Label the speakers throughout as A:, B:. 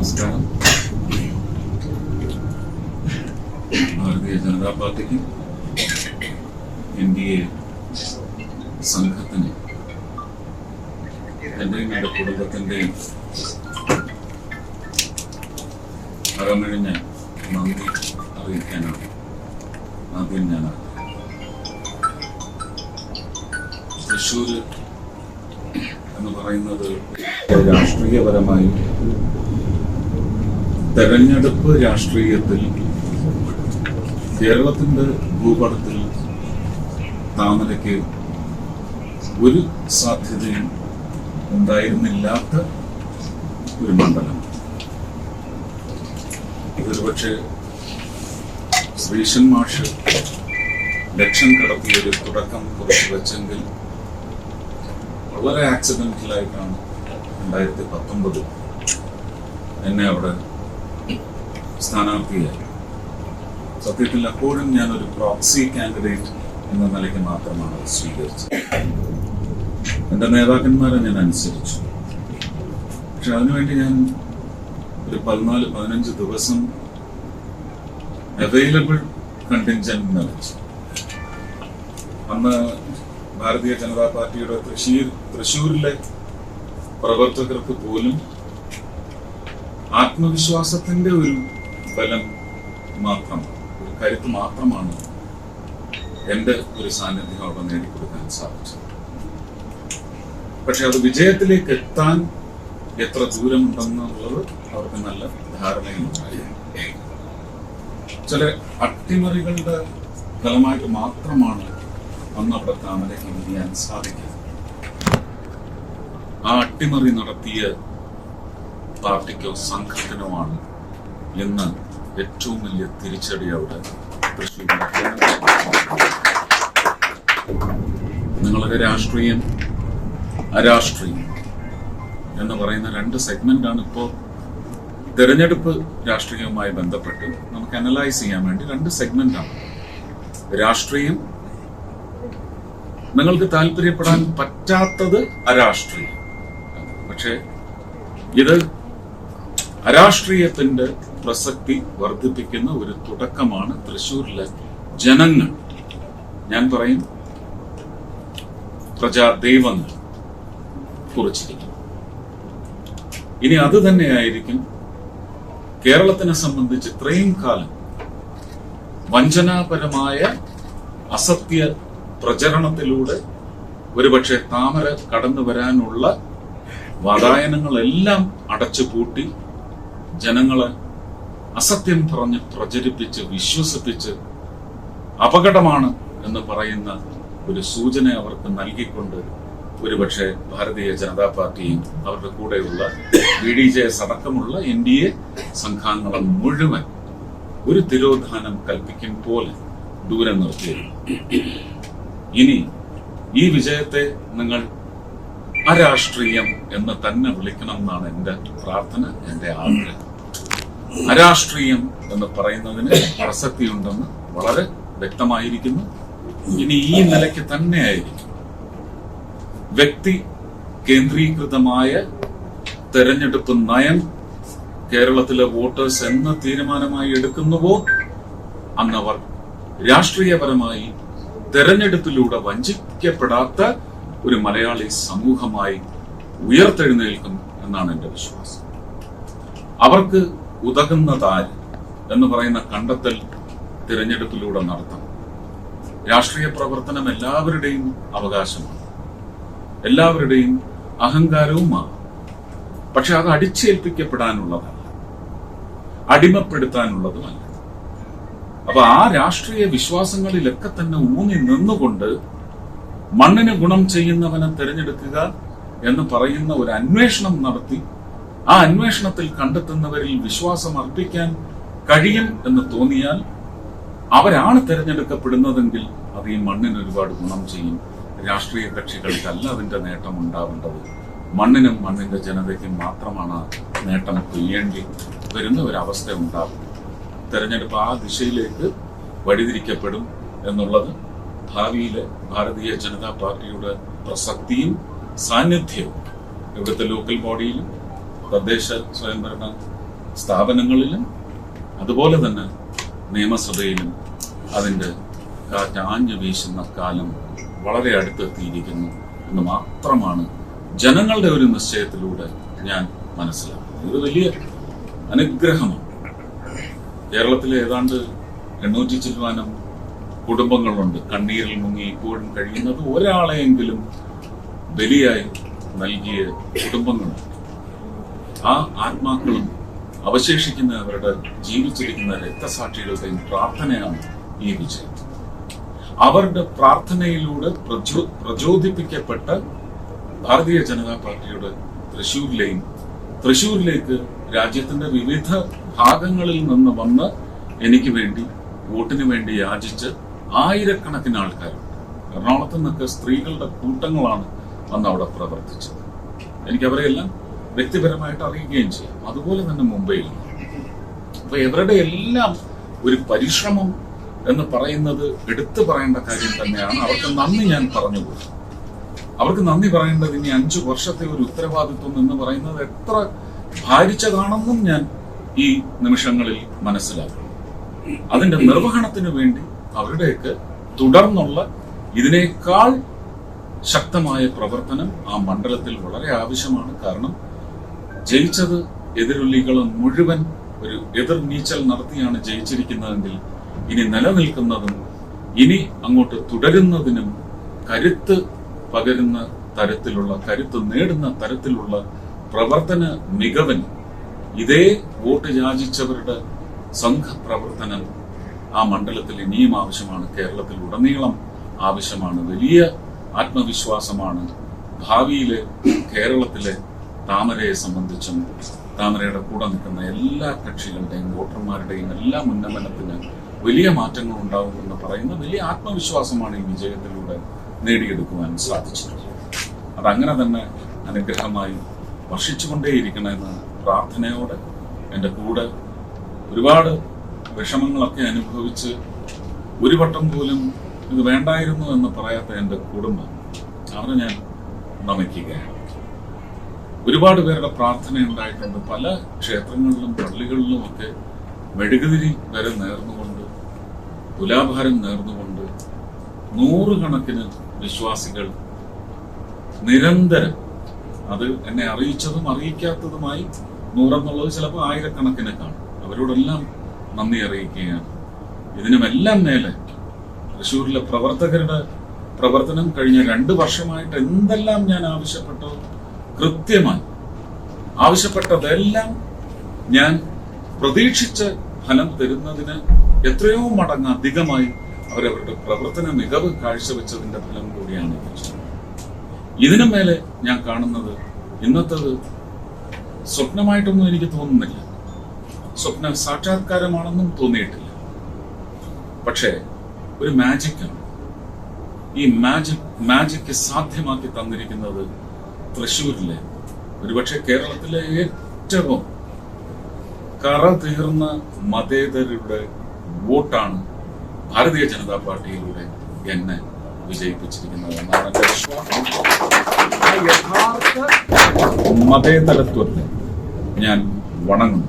A: നമസ്കാരം ഭാരതീയ ജനതാ പാർട്ടിക്ക് N D A സംഘത്തിന് എന്റെയും എന്റെ കുടുംബത്തിന്റെയും അകമഴിഞ്ഞ നന്ദി അറിയിക്കാനാണ് ആദ്യം ഞാൻ തൃശ്ശൂർ എന്ന് പറയുന്നത് രാഷ്ട്രീയപരമായി തെരഞ്ഞെടുപ്പ് രാഷ്ട്രീയത്തിൽ കേരളത്തിന്റെ ഭൂപടത്തിൽ താമരയ്ക്ക് ഒരു സാധ്യതയും ഉണ്ടായിരുന്നില്ലാത്ത ഒരു മണ്ഡലം. ഇതൊരുപക്ഷെ ശ്രീശൻ മാഷ് ലക്ഷം കടത്തിയൊരു തുടക്കം കുറിച്ച് വെച്ചെങ്കിൽ വളരെ ആക്സിഡന്റലായിട്ടാണ് രണ്ടായിരത്തി പത്തൊമ്പത് എന്നെ അവിടെ സ്ഥാനാർത്ഥിയായി. സത്യത്തിൽ അപ്പോഴും ഞാൻ ഒരു പ്രോക്സി കാൻഡിഡേറ്റ് എന്ന നിലയ്ക്ക് മാത്രമാണ് സ്വീകരിച്ചത്. എന്റെ നേതാക്കന്മാരെ ഞാൻ അനുസരിച്ചു. പക്ഷെ അതിനുവേണ്ടി ഞാൻ ഒരു പതിനാല് പതിനഞ്ച് ദിവസം അവൈലബിൾ കണ്ടിൻജന്റ് നിലച്ചു. അന്ന് ഭാരതീയ ജനതാ പാർട്ടിയുടെ തൃശ്ശൂർ തൃശ്ശൂരിലെ പ്രവർത്തകർക്ക് പോലും ആത്മവിശ്വാസത്തിന്റെ ഒരു ബലം മാത്രം ഒരു കരുത്ത് മാത്രമാണ് എന്റെ ഒരു സാന്നിധ്യം അവിടെ നേടിക്കൊടുക്കാൻ സാധിച്ചത്. പക്ഷെ അത് വിജയത്തിലേക്ക് എത്താൻ എത്ര ദൂരമുണ്ടെന്നുള്ളത് അവർക്ക് നല്ല ധാരണയുണ്ടായി. ചില അട്ടിമറികളുടെ ഫലമായിട്ട് മാത്രമാണ് അന്ന് അവിടെ താമരയ്ക്ക് വിരിയാൻ സാധിക്കുക ആ അട്ടിമറി നടത്തിയ പാർട്ടിക്കോ സംഘത്തിനോ ആണ് ഇന്ന് ഏറ്റവും വലിയ തിരിച്ചടി അവിടെ നിങ്ങളൊക്കെ രാഷ്ട്രീയം അരാഷ്ട്രീയം എന്ന് പറയുന്ന രണ്ട് സെഗ്മെന്റാണ് ഇപ്പോൾ തെരഞ്ഞെടുപ്പ് രാഷ്ട്രീയവുമായി ബന്ധപ്പെട്ട് നമുക്ക് അനലൈസ് ചെയ്യാൻ വേണ്ടി രണ്ട് സെഗ്മെന്റാണ് രാഷ്ട്രീയം നിങ്ങൾക്ക് താല്പര്യപ്പെടാൻ പറ്റാത്തത് അരാഷ്ട്രീയം. പക്ഷേ ഇത് അരാഷ്ട്രീയത്തിന്റെ പ്രസക്തി വർദ്ധിപ്പിക്കുന്ന ഒരു തുടക്കമാണ് തൃശ്ശൂരിലെ ജനങ്ങൾ. ഞാൻ പറയും പ്രജാ ദൈവങ്ങൾ കുറിച്ചിരിക്കുന്നു. ഇനി അത് തന്നെയായിരിക്കും കേരളത്തിനെ സംബന്ധിച്ച് ഇത്രയും കാലം വഞ്ചനാപരമായ അസത്യ പ്രചരണത്തിലൂടെ ഒരുപക്ഷെ താമര കടന്നു വരാനുള്ള വാതായനങ്ങളെല്ലാം അടച്ചു പൂട്ടി ജനങ്ങളെ അസത്യം പറഞ്ഞ് പ്രചരിപ്പിച്ച് വിശ്വസിപ്പിച്ച് അപകടമാണ് എന്ന് പറയുന്ന ഒരു സൂചന അവർക്ക് നൽകിക്കൊണ്ട് ഒരുപക്ഷെ ഭാരതീയ ജനതാ പാർട്ടിയും അവരുടെ കൂടെയുള്ള ബി ഡി ജെ എസ് അടക്കമുള്ള എൻ ഡി എ സംഘാംഗങ്ങൾ മുഴുവൻ ഒരു തിരോധാനം കൽപ്പിക്കും പോലെ ദൂരം നിർത്തിയിരുന്നു ഇനി ഈ വിജയത്തെ നിങ്ങൾ അരാഷ്ട്രീയം എന്ന് തന്നെ വിളിക്കണം എന്നാണ് എന്റെ പ്രാർത്ഥന എന്റെ ആഗ്രഹം. അരാഷ്ട്രീയം എന്ന് പറയുന്നതിന് പ്രസക്തിയുണ്ടെന്ന് വളരെ വ്യക്തമായിരിക്കുന്നു. ഇനി ഈ നിലയ്ക്ക് തന്നെയായിരിക്കും. വ്യക്തി കേന്ദ്രീകൃതമായ തെരഞ്ഞെടുപ്പ് നയം കേരളത്തിലെ വോട്ടേഴ്സ് എന്ന തീരുമാനമായി എടുക്കുന്നുവോ? അന്നവർ രാഷ്ട്രീയപരമായി തെരഞ്ഞെടുപ്പിലൂടെ വഞ്ചിക്കപ്പെടാത്ത ഒരു മലയാളി സമൂഹമായി ഉയർത്തെഴുന്നേൽക്കും എന്നാണ് എന്റെ വിശ്വാസം. അവർക്ക് ഉതകുന്നതാര് എന്ന് പറയുന്ന കണ്ടെത്തൽ തിരഞ്ഞെടുപ്പിലൂടെ നടത്തണം. രാഷ്ട്രീയ പ്രവർത്തനം എല്ലാവരുടെയും അവകാശമാണ്. എല്ലാവരുടെയും അഹങ്കാരവുമാണ്. പക്ഷെ അത് അടിച്ചേൽപ്പിക്കപ്പെടാനുള്ളതല്ല. അടിമപ്പെടുത്താനുള്ളതുമല്ല. അപ്പൊ ആ രാഷ്ട്രീയ വിശ്വാസങ്ങളിലൊക്കെ തന്നെ ഊന്നി നിന്നുകൊണ്ട് മണ്ണിന് ഗുണം ചെയ്യുന്നവനെ തിരഞ്ഞെടുക്കുക എന്ന് പറയുന്ന ഒരു അന്വേഷണം നടത്തി ആ അന്വേഷണത്തിൽ കണ്ടെത്തുന്നവരിൽ വിശ്വാസം അർപ്പിക്കാൻ കഴിയും എന്ന് തോന്നിയാൽ അവരാണ് തിരഞ്ഞെടുക്കപ്പെടുന്നതെങ്കിൽ അത് ഈ മണ്ണിന് ഒരുപാട് ഗുണം ചെയ്യും. രാഷ്ട്രീയ കക്ഷികൾക്കല്ല അതിന്റെ നേട്ടം ഉണ്ടാവേണ്ടത്. മണ്ണിനും മണ്ണിന്റെ ജനതയ്ക്കും മാത്രമാണ് നേട്ടം കൊയ്യേണ്ടി വരുന്ന ഒരവസ്ഥ ഉണ്ടാകും തെരഞ്ഞെടുപ്പ് ആ ദിശയിലേക്ക് വഴിതിരിക്കപ്പെടും എന്നുള്ളത് ഭാവിയിലെ ഭാരതീയ ജനതാ പാർട്ടിയുടെ പ്രസക്തിയും സാന്നിധ്യവും. ഇവിടുത്തെ ലോക്കൽ ബോഡിയിലും തദ്ദേശ സ്വയംഭരണ സ്ഥാപനങ്ങളിലും അതുപോലെ തന്നെ നിയമസഭയിലും അതിന്റെ കാറ്റാഞ്ഞു വീശുന്ന കാലം വളരെ അടുത്തെത്തിയിരിക്കുന്നു എന്ന് മാത്രമാണ് ജനങ്ങളുടെ ഒരു നിശ്ചയത്തിലൂടെ ഞാൻ മനസ്സിലാക്കുന്നത്. ഇത് വലിയ അനുഗ്രഹമാണ്. കേരളത്തിലെ ഏതാണ്ട് എണ്ണൂറ്റി ചില്ലുവാനം കുടുംബങ്ങളുണ്ട്. കണ്ണീരിൽ മുങ്ങി ഇപ്പോഴും കഴിയുന്നത് ഒരാളെയെങ്കിലും ബലിയായി നൽകിയ കുടുംബങ്ങളുണ്ട്. ആ ആത്മാക്കളും അവശേഷിക്കുന്നവരുടെ ജീവിച്ചിരിക്കുന്ന രക്തസാക്ഷികളുടെയും പ്രാർത്ഥനയാണ് ഈ വിജയം. അവരുടെ പ്രാർത്ഥനയിലൂടെ പ്രചോ പ്രചോദിപ്പിക്കപ്പെട്ട ഭാരതീയ ജനതാ പാർട്ടിയുടെ തൃശൂരിലെയും തൃശൂരിലേക്ക് രാജ്യത്തിന്റെ വിവിധ ഭാഗങ്ങളിൽ നിന്ന് വന്ന് എനിക്ക് വേണ്ടി വോട്ടിന് വേണ്ടി യാചിച്ച് ആയിരക്കണക്കിന് ആൾക്കാരുണ്ട് എറണാകുളത്ത് നിന്നൊക്കെ സ്ത്രീകളുടെ കൂട്ടങ്ങളാണ് അന്ന് അവിടെ പ്രവർത്തിച്ചത്. എനിക്ക് അവരെയെല്ലാം വ്യക്തിപരമായിട്ട് അറിയുകയും ചെയ്യാം. അതുപോലെ തന്നെ മുംബൈയിൽ. അപ്പൊ ഇവരുടെ എല്ലാം ഒരു പരിശ്രമം എന്ന് പറയുന്നത് എടുത്തു പറയേണ്ട കാര്യം തന്നെയാണ്. അവർക്ക് നന്ദി ഞാൻ പറഞ്ഞു പോകും അവർക്ക് നന്ദി പറയേണ്ടത് ഇനി അഞ്ചു വർഷത്തെ ഒരു ഉത്തരവാദിത്വം എന്ന് പറയുന്നത് എത്ര ഭാരിച്ചതാണെന്നും ഞാൻ ഈ നിമിഷങ്ങളിൽ മനസ്സിലാക്കും അതിന്റെ നിർവഹണത്തിന് വേണ്ടി അവരുടെയൊക്കെ തുടർന്നുള്ള ഇതിനേക്കാൾ ശക്തമായ പ്രവർത്തനം ആ മണ്ഡലത്തിൽ വളരെ ആവശ്യമാണ്. കാരണം ജയിച്ചത് എതിരൊല്ലികൾ മുഴുവൻ ഒരു എതിർ നീച്ചൽ നടത്തിയാണ് ജയിച്ചിരിക്കുന്നതെങ്കിൽ ഇനി നിലനിൽക്കുന്നതും ഇനി അങ്ങോട്ട് തുടരുന്നതിനും കരുത്ത് പകരുന്ന തരത്തിലുള്ള കരുത്ത് നേടുന്ന തരത്തിലുള്ള പ്രവർത്തന മികവിന് ഇതേ വോട്ട് യാചിച്ചവരുടെ സംഘപ്രവർത്തനം ആ മണ്ഡലത്തിൽ ഇനിയും ആവശ്യമാണ്. കേരളത്തിൽ ഉടനീളം ആവശ്യമാണ്. വലിയ ആത്മവിശ്വാസമാണ് ഭാവിയിലെ കേരളത്തിലെ താമരയെ സംബന്ധിച്ചും താമരയുടെ കൂടെ നിൽക്കുന്ന എല്ലാ കക്ഷികളുടെയും വോട്ടർമാരുടെയും എല്ലാ ഉന്നമനത്തിന് വലിയ മാറ്റങ്ങൾ ഉണ്ടാകുമെന്ന് പറയുന്ന വലിയ ആത്മവിശ്വാസമാണ് ഈ വിജയത്തിലൂടെ നേടിയെടുക്കുവാൻ സാധിച്ചിട്ടുള്ളത് അതങ്ങനെ തന്നെ അനുഗ്രഹമായി വർഷിച്ചുകൊണ്ടേയിരിക്കണമെന്ന് പ്രാർത്ഥനയോടെ എന്റെ കൂടെ ഒരുപാട് വിഷമങ്ങളൊക്കെ അനുഭവിച്ച് ഒരു വട്ടം പോലും ഇത് വേണ്ടായിരുന്നു എന്ന് പറയാത്ത എന്റെ കുടുംബം അവരെ ഞാൻ നമിക്കുകയാണ്. ഒരുപാട് പേരുടെ പ്രാർത്ഥന ഉണ്ടായിട്ടുണ്ട് പല ക്ഷേത്രങ്ങളിലും പള്ളികളിലും ഒക്കെ മെഴുകുതിരി വരെ നേർന്നുകൊണ്ട് തുലാഭാരം നേർന്നുകൊണ്ട് നൂറുകണക്കിന് വിശ്വാസികൾ നിരന്തരം അത് എന്നെ അറിയിച്ചതും അറിയിക്കാത്തതുമായി നൂറെന്നുള്ളത് ചിലപ്പോൾ ആയിരക്കണക്കിന് കാണും. അവരോടെല്ലാം നന്ദി അറിയിക്കുകയാണ്. ഇതിനുമെല്ലാം മേലെ തൃശ്ശൂരിലെ പ്രവർത്തകരുടെ പ്രവർത്തനം കഴിഞ്ഞ രണ്ട് വർഷമായിട്ട് എന്തെല്ലാം ഞാൻ ആവശ്യപ്പെട്ടോ കൃത്യമായി ആവശ്യപ്പെട്ടതെല്ലാം ഞാൻ പ്രതീക്ഷിച്ച ഫലം തരുന്നതിന് എത്രയോ മടങ്ങ് അധികമായി അവരവരുടെ പ്രവർത്തന മികവ് കാഴ്ചവെച്ചതിന്റെ ഫലം കൂടിയാണ് ഇത്. ഇതിനു മേലെ ഞാൻ കാണുന്നത് ഇന്നത്തത് സ്വപ്നമായിട്ടൊന്നും എനിക്ക് തോന്നുന്നില്ല. സ്വപ്ന സാക്ഷാത്കാരമാണെന്നും തോന്നിയിട്ടില്ല. പക്ഷേ ഒരു മാജിക്കാണ് ഈ മാജിക് മാജിക്ക് സാധ്യമാക്കി തന്നിരിക്കുന്നത് തൃശ്ശൂരിലെ. ഒരുപക്ഷെ കേരളത്തിലെ ഏറ്റവും കറ തീർന്ന മതേതരരുടെ വോട്ടാണ് ഭാരതീയ ജനതാ പാർട്ടിയിലൂടെ എന്നെ വിജയിപ്പിച്ചിരിക്കുന്നത് എന്നാണ് എന്റെ വിശ്വാസം. മതേതരത്വത്തെ ഞാൻ വണങ്ങുന്നു.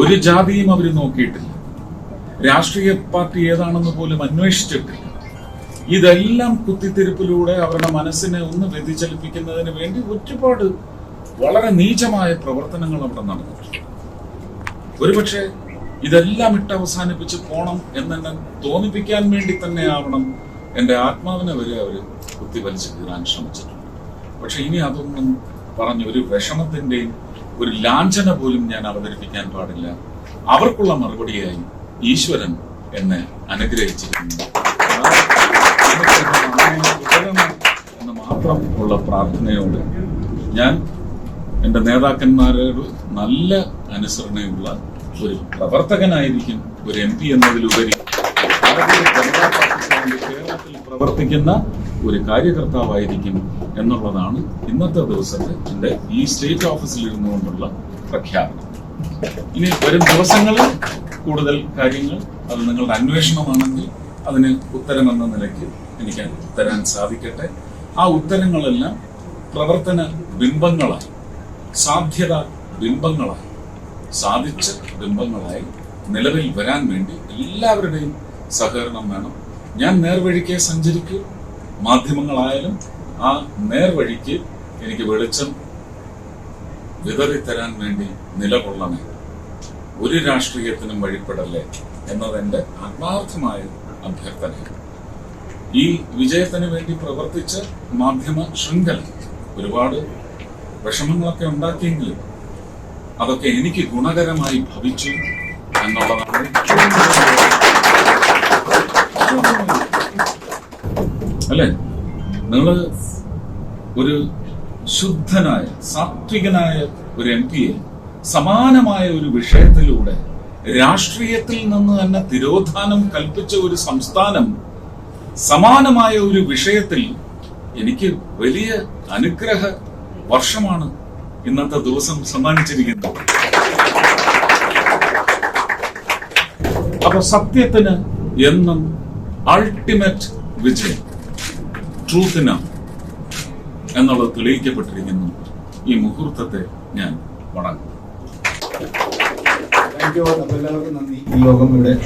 A: ഒരു ജാതിയും അവർ നോക്കിയിട്ടില്ല. രാഷ്ട്രീയ പാർട്ടി ഏതാണെന്ന് പോലും അന്വേഷിച്ചിട്ടില്ല. ഇതെല്ലാം കുത്തിത്തിരിപ്പിലൂടെ അവരുടെ മനസ്സിനെ ഒന്ന് വ്യതിചലിപ്പിക്കുന്നതിന് വേണ്ടി ഒരുപാട് വളരെ നീചമായ പ്രവർത്തനങ്ങൾ അവിടെ നടന്നിട്ടുണ്ട്. ഒരുപക്ഷെ ഇതെല്ലാം ഇട്ട് അവസാനിപ്പിച്ച് പോണം എന്നെന്നെ തോന്നിപ്പിക്കാൻ വേണ്ടി തന്നെ ആവണം എന്റെ ആത്മാവിനെ വരെ അവർ കുത്തിവലിച്ച് കീറാൻ ശ്രമിച്ചിട്ടുണ്ട്. പക്ഷെ ഇനി അതൊന്നും പറഞ്ഞ ഒരു വിഷമത്തിന്റെയും ഒരു ലാഞ്ചന പോലും ഞാൻ അവതരിപ്പിക്കാൻ പാടില്ല. അവർക്കുള്ള മറുപടിയായി ഈശ്വരൻ എന്നെ അനുഗ്രഹിച്ചിരിക്കുന്നു. എന്ന് മാത്രം ഉള്ള പ്രാർത്ഥനയോട് ഞാൻ എന്റെ നേതാക്കന്മാരോട് നല്ല അനുസരണയുള്ള ഒരു പ്രവർത്തകനായിരിക്കും ഒരു എം പി എന്നതിലുപരി കേരളത്തിൽ പ്രവർത്തിക്കുന്ന ഒരു കാര്യകർത്താവായിരിക്കും എന്നുള്ളതാണ് ഇന്നത്തെ ദിവസത്തെ എന്റെ ഈ സ്റ്റേറ്റ് ഓഫീസിൽ ഇരുന്നുകൊണ്ടുള്ള പ്രഖ്യാപനം. ഇനി വരും ദിവസങ്ങളിൽ കൂടുതൽ കാര്യങ്ങൾ അത് നിങ്ങളുടെ അന്വേഷണമാണെങ്കിൽ അതിന് ഉത്തരമെന്ന നിലയ്ക്ക് എനിക്ക് തരാൻ സാധിക്കട്ടെ. ആ ഉത്തരങ്ങളെല്ലാം പ്രവർത്തന ബിംബങ്ങളായി സാധ്യത ബിംബങ്ങളായി സാധിച്ച ബിംബങ്ങളായി നിലവിൽ വരാൻ വേണ്ടി എല്ലാവരുടെയും സഹകരണം വേണം. ഞാൻ നേർവഴിക്ക് സഞ്ചരിക്കൂ. മാധ്യമങ്ങളായാലും ആ നേർവഴിക്ക് എനിക്ക് വെളിച്ചം വിതറിത്തരാൻ വേണ്ടി നിലകൊള്ളണേ. ഒരു രാഷ്ട്രീയത്തിനും വഴിപ്പെടല്ലേ എന്നതെന്റെ ആത്മാർത്ഥമായ അഭ്യർത്ഥനയാണ്. ഈ വിജയത്തിന് വേണ്ടി പ്രവർത്തിച്ച മാധ്യമ ശൃംഖല ഒരുപാട് വിഷമങ്ങളൊക്കെ ഉണ്ടാക്കിയെങ്കിലും അതൊക്കെ എനിക്ക് ഗുണകരമായി ഭവിച്ചു എന്നുള്ളതാണ് അല്ലേ? നിങ്ങൾ ഒരു ശുദ്ധനായ സാത്വികനായ ഒരു എം പിയെ സമാനമായ ഒരു വിഷയത്തിലൂടെ രാഷ്ട്രീയത്തിൽ നിന്ന് തന്നെ തിരോധാനം കൽപ്പിച്ച ഒരു സംസ്ഥാനം സമാനമായ ഒരു വിഷയത്തിൽ എനിക്ക് വലിയ അനുഗ്രഹ വർഷമാണ് ഇന്നത്തെ ദിവസം സമ്മാനിച്ചിരിക്കുന്നത്. അപ്പൊ സത്യത്തിന് എന്നും അൾട്ടിമേറ്റ് വിജയം ട്രൂത്തിന് എന്നുള്ളത് തെളിയിക്കപ്പെട്ടിരിക്കുന്നു. ഈ മുഹൂർത്തത്തെ ഞാൻ വണങ്ങുന്നു
B: താങ്ക് യു നന്ദി. ഈ ലോകം ഇവിടെ